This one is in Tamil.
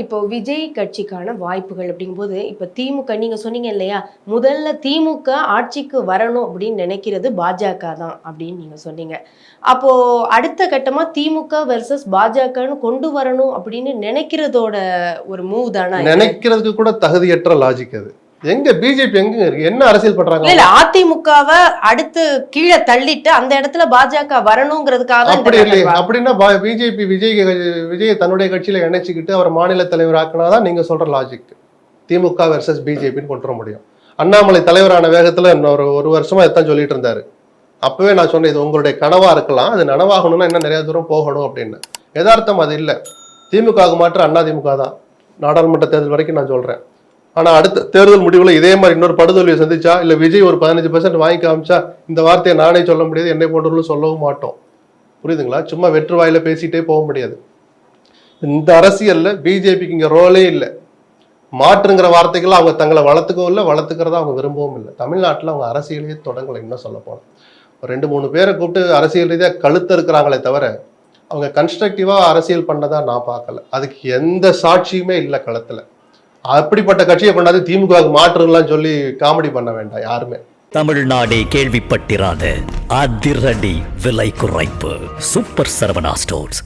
இப்போ விஜய் கட்சிக்கான வாய்ப்புகள் அப்படிங்கும்போது இப்போ திமுக நீங்க சொன்னீங்க இல்லையா? முதல்ல திமுக ஆட்சிக்கு வரணும் அப்படின்னு நினைக்கிறது பாஜக தான் அப்படின்னு நீங்க சொன்னீங்க. அப்போ அடுத்த கட்டமா திமுக வெர்சஸ் பாஜகன்னு கொண்டு வரணும் அப்படின்னு நினைக்கிறதோட ஒரு மூவ் தானே நினைக்கிறதுக்கு கூட தகுதியற்ற லாஜிக் அது. எங்க பிஜேபி எங்க இருக்கு? என்ன அரசியல் இல்ல பண்றாங்க இல்ல அதிமுகவை அடுத்து கீழே தள்ளிட்டு அந்த இடத்துல பாஜக வரணுங்கிறதுக்காக அப்படி நகர்வா. அப்படின்னா பிஜேபி விஜய் விஜய் தன்னுடைய கட்சியில இணைச்சிக்கிட்டு அவர் மாநில தலைவர் ஆக்கினாதான் நீங்க சொல்ற லாஜிக் திமுக வெர்சஸ் பிஜேபின்னு கொண்டு வர முடியும். அண்ணாமலை தலைவரான வேகத்துல இன்னொரு ஒரு வருஷமா இதான் சொல்லிட்டு இருந்தாரு. அப்பவே நான் சொன்னேன் இது உங்களுடைய கனவா இருக்கலாம். அது நனவாகணும்னா இன்னும் நிறைய தூரம் போகணும் அப்படின்னு. யதார்த்தம் அது இல்லை. திமுகவுக்கு மாற்று அண்ணா திமுக தான். நாடாளுமன்ற தேர்தல் வரைக்கும் நான் சொல்றேன். ஆனால் அடுத்த தேர்தல் முடிவில் இதே மாதிரி இன்னொரு படுதோல்வியை சந்திச்சா இல்லை விஜய் ஒரு பதினஞ்சு பர்சன்ட் வாங்கி காமிச்சா இந்த வார்த்தையை நானே சொல்ல முடியாது என்னை போன்றவர்களும் சொல்லவும் மாட்டோம். புரியுதுங்களா? சும்மா வெற்று வாயில பேசிட்டே போக முடியாது. இந்த அரசியலில் பிஜேபிக்கு இங்கே ரோலே இல்லை. மாற்றுங்கிற வார்த்தைகள் அவங்க தங்களை வளர்த்துக்கவும் இல்லை வளர்த்துக்கிறதா அவங்க விரும்பவும் இல்லை. தமிழ்நாட்டில் அவங்க அரசியலையே தொடங்கலை இன்னும் சொல்ல போனோம் ஒரு ரெண்டு மூணு பேரை கூப்பிட்டு அரசியல் ரீதியாக கழுத்து இருக்கிறாங்களே தவிர அவங்க கன்ஸ்ட்ரக்டிவாக அரசியல் பண்ணதான் நான் பார்க்கல. அதுக்கு எந்த சாட்சியுமே இல்லை களத்தில். அப்படிப்பட்ட கட்சியை கொண்டாந்து திமுகவுக்கு மாற்றுங்களான்னு சொல்லி காமெடி பண்ண வேண்டாம் யாருமே. தமிழ்நாடே கேள்விப்பட்டிராத அதிரடி விலை குறைப்பு. Super Saravana stores